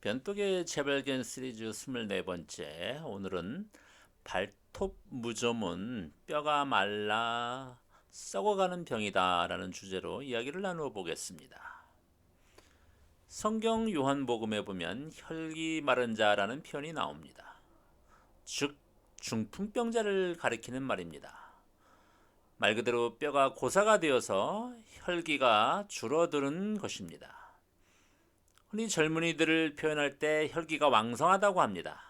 변덕의 재발견 시리즈 24번째 오늘은 발톱 무좀은 뼈가 말라 썩어가는 병이다 라는 주제로 이야기를 나누어 보겠습니다. 성경 요한복음에 보면 혈기 마른 자라는 표현이 나옵니다. 즉 중풍병자를 가리키는 말입니다. 말 그대로 뼈가 고사가 되어서 혈기가 줄어드는 것입니다. 흔히 젊은이들을 표현할 때 혈기가 왕성하다고 합니다.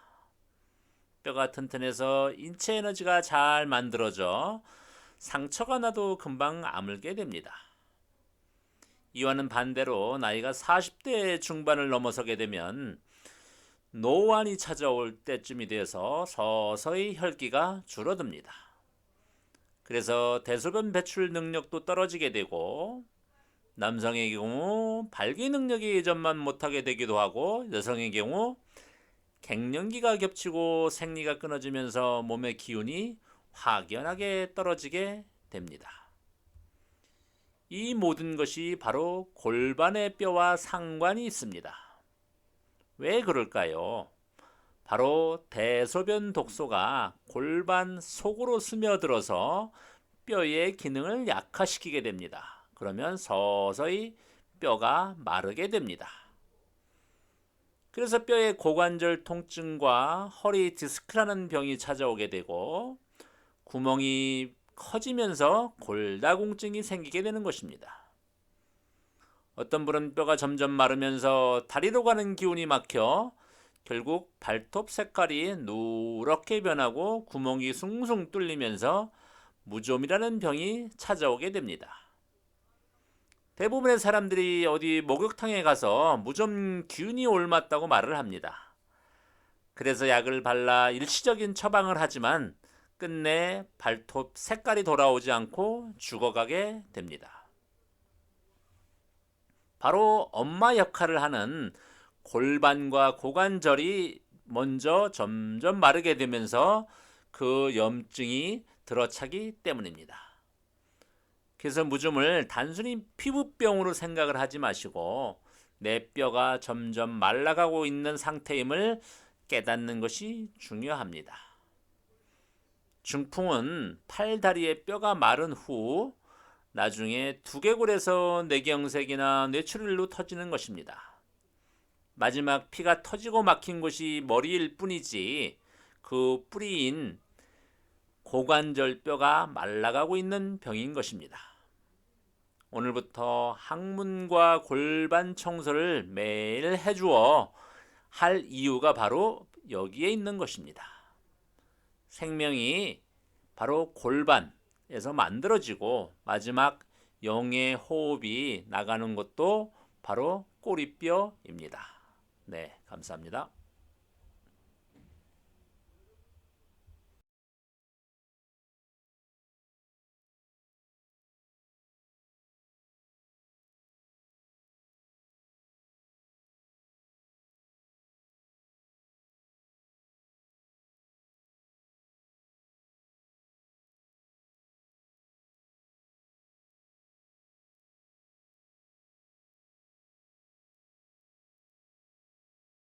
뼈가 튼튼해서 인체 에너지가 잘 만들어져 상처가 나도 금방 아물게 됩니다. 이와는 반대로 나이가 40대 중반을 넘어서게 되면 노안이 찾아올 때쯤이 되어서 서서히 혈기가 줄어듭니다. 그래서 대소변 배출 능력도 떨어지게 되고 남성의 경우 발기 능력이 예전만 못하게 되기도 하고 여성의 경우 갱년기가 겹치고 생리가 끊어지면서 몸의 기운이 확연하게 떨어지게 됩니다. 이 모든 것이 바로 골반의 뼈와 상관이 있습니다. 왜 그럴까요? 바로 대소변 독소가 골반 속으로 스며들어서 뼈의 기능을 약화시키게 됩니다. 그러면 서서히 뼈가 마르게 됩니다. 그래서 뼈의 고관절 통증과 허리 디스크라는 병이 찾아오게 되고 구멍이 커지면서 골다공증이 생기게 되는 것입니다. 어떤 분은 뼈가 점점 마르면서 다리로 가는 기운이 막혀 결국 발톱 색깔이 누렇게 변하고 구멍이 숭숭 뚫리면서 무좀이라는 병이 찾아오게 됩니다. 대부분의 사람들이 어디 목욕탕에 가서 무좀 기운이 옮았다고 말을 합니다. 그래서 약을 발라 일시적인 처방을 하지만 끝내 발톱 색깔이 돌아오지 않고 죽어가게 됩니다. 바로 엄마 역할을 하는 골반과 고관절이 먼저 점점 마르게 되면서 그 염증이 들어차기 때문입니다. 그래서 무좀을 단순히 피부병으로 생각을 하지 마시고 내 뼈가 점점 말라가고 있는 상태임을 깨닫는 것이 중요합니다. 중풍은 팔다리의 뼈가 마른 후 나중에 두개골에서 뇌경색이나 뇌출혈로 터지는 것입니다. 마지막 피가 터지고 막힌 곳이 머리일 뿐이지 그 뿌리인 고관절 뼈가 말라가고 있는 병인 것입니다. 오늘부터 항문과 골반 청소를 매일 해주어 할 이유가 바로 여기에 있는 것입니다. 생명이 바로 골반에서 만들어지고 마지막 영의 호흡이 나가는 것도 바로 꼬리뼈입니다. 네, 감사합니다.